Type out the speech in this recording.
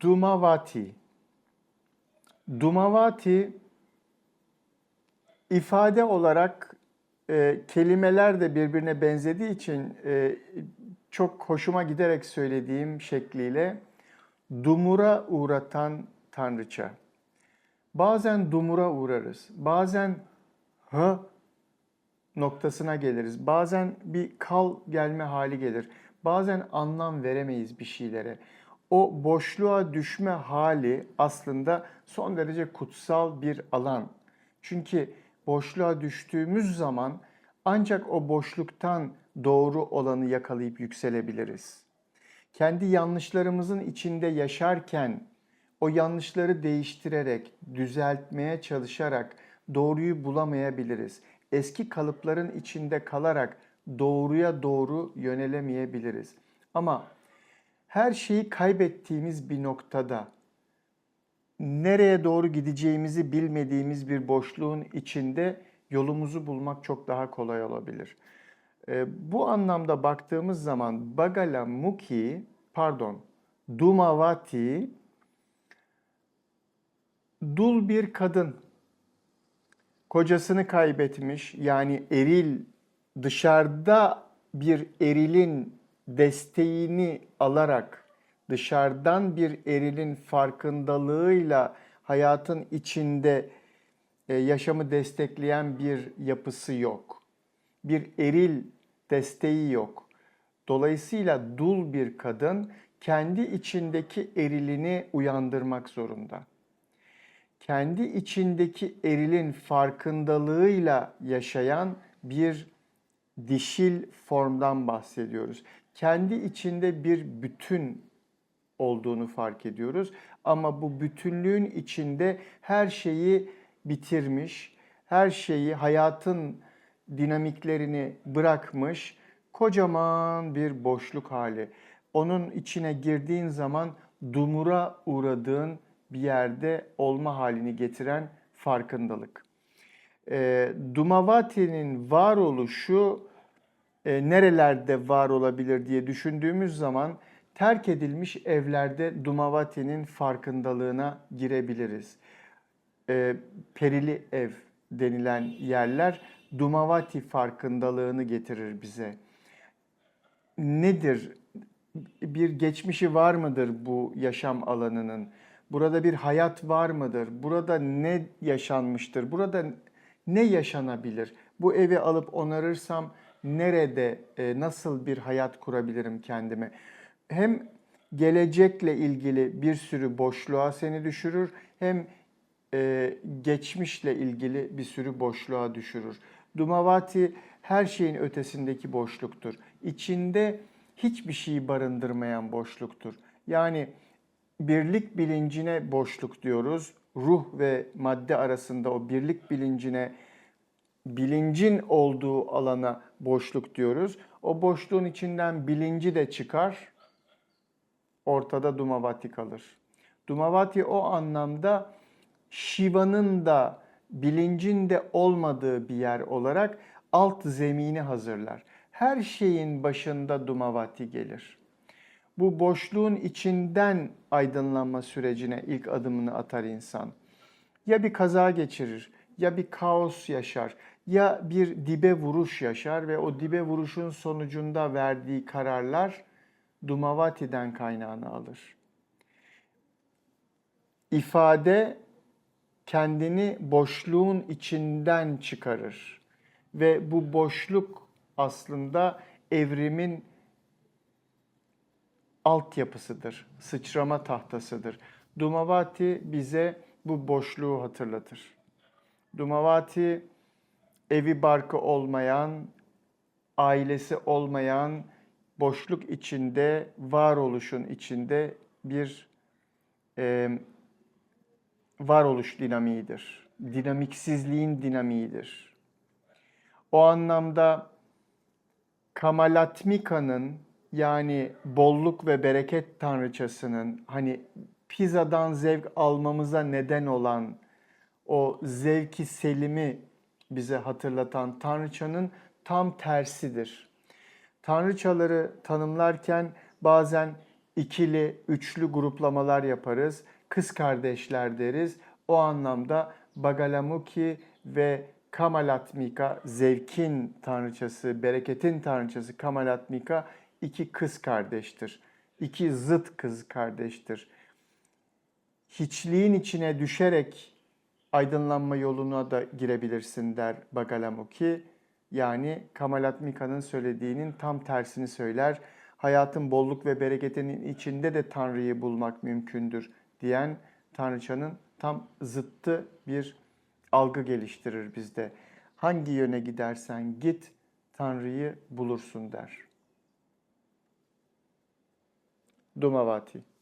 Dumavati. Dumavati ifade olarak e, kelimeler de birbirine benzediği için e, çok hoşuma giderek söylediğim şekliyle dumura uğratan tanrıça. Bazen dumura uğrarız. Bazen hı noktasına geliriz. Bazen bir kal gelme hali gelir. Bazen anlam veremeyiz bir şeylere. O boşluğa düşme hali aslında son derece kutsal bir alan. Çünkü boşluğa düştüğümüz zaman ancak o boşluktan doğru olanı yakalayıp yükselebiliriz. Kendi yanlışlarımızın içinde yaşarken o yanlışları değiştirerek, düzeltmeye çalışarak doğruyu bulamayabiliriz. Eski kalıpların içinde kalarak doğruya doğru yönelemeyebiliriz. Ama her şeyi kaybettiğimiz bir noktada nereye doğru gideceğimizi bilmediğimiz bir boşluğun içinde yolumuzu bulmak çok daha kolay olabilir. E, bu anlamda baktığımız zaman Bagalamukhi, pardon, Dumavati, dul bir kadın, kocasını kaybetmiş yani eril dışarıda bir erilin desteğini alarak dışarıdan bir erilin farkındalığıyla hayatın içinde e, yaşamı destekleyen bir yapısı yok. Bir eril desteği yok. Dolayısıyla dul bir kadın kendi içindeki erilini uyandırmak zorunda. Kendi içindeki erilin farkındalığıyla yaşayan bir dişil formdan bahsediyoruz. Kendi içinde bir bütün olduğunu fark ediyoruz. Ama bu bütünlüğün içinde her şeyi bitirmiş, her şeyi hayatın dinamiklerini bırakmış kocaman bir boşluk hali. Onun içine girdiğin zaman dumura uğradığın bir yerde olma halini getiren farkındalık. E, Dumavati'nin varoluşu e, nerelerde var olabilir diye düşündüğümüz zaman terk edilmiş evlerde Dumavati'nin farkındalığına girebiliriz. E, perili ev denilen yerler Dumavati farkındalığını getirir bize. Nedir? Bir geçmişi var mıdır bu yaşam alanının? Burada bir hayat var mıdır? Burada ne yaşanmıştır? Burada ne yaşanabilir? Bu evi alıp onarırsam nerede, e, nasıl bir hayat kurabilirim kendime? Hem gelecekle ilgili bir sürü boşluğa seni düşürür, hem e, geçmişle ilgili bir sürü boşluğa düşürür. Dumavati her şeyin ötesindeki boşluktur. İçinde hiçbir şeyi barındırmayan boşluktur. Yani birlik bilincine boşluk diyoruz. Ruh ve madde arasında o birlik bilincine, bilincin olduğu alana boşluk diyoruz. O boşluğun içinden bilinci de çıkar, ortada Dumavati kalır. Dumavati o anlamda Shiva'nın da bilincin de olmadığı bir yer olarak alt zemini hazırlar. Her şeyin başında Dumavati gelir. Bu boşluğun içinden aydınlanma sürecine ilk adımını atar insan. Ya bir kaza geçirir, ya bir kaos yaşar, ya bir dibe vuruş yaşar ve o dibe vuruşun sonucunda verdiği kararlar Dumavati'den kaynağını alır. İfade kendini boşluğun içinden çıkarır ve bu boşluk aslında evrimin altyapısıdır, sıçrama tahtasıdır. Dumavati bize bu boşluğu hatırlatır. Dumavati evi barkı olmayan, ailesi olmayan, boşluk içinde, varoluşun içinde bir e, varoluş dinamiğidir. Dinamiksizliğin dinamiğidir. O anlamda Kamalatmika'nın yani bolluk ve bereket tanrıçasının hani pizzadan zevk almamıza neden olan o zevki selimi bize hatırlatan tanrıçanın tam tersidir. Tanrıçaları tanımlarken bazen ikili, üçlü gruplamalar yaparız. Kız kardeşler deriz. O anlamda Bagalamukhi ve Kamalatmika zevkin tanrıçası, bereketin tanrıçası Kamalatmika iki kız kardeştir. İki zıt kız kardeştir. Hiçliğin içine düşerek aydınlanma yoluna da girebilirsin der Bagalamukhi. Yani Kamalatmika'nın söylediğinin tam tersini söyler. Hayatın bolluk ve bereketinin içinde de Tanrı'yı bulmak mümkündür diyen Tanrıçanın tam zıttı bir algı geliştirir bizde. Hangi yöne gidersen git Tanrı'yı bulursun der. Dumavati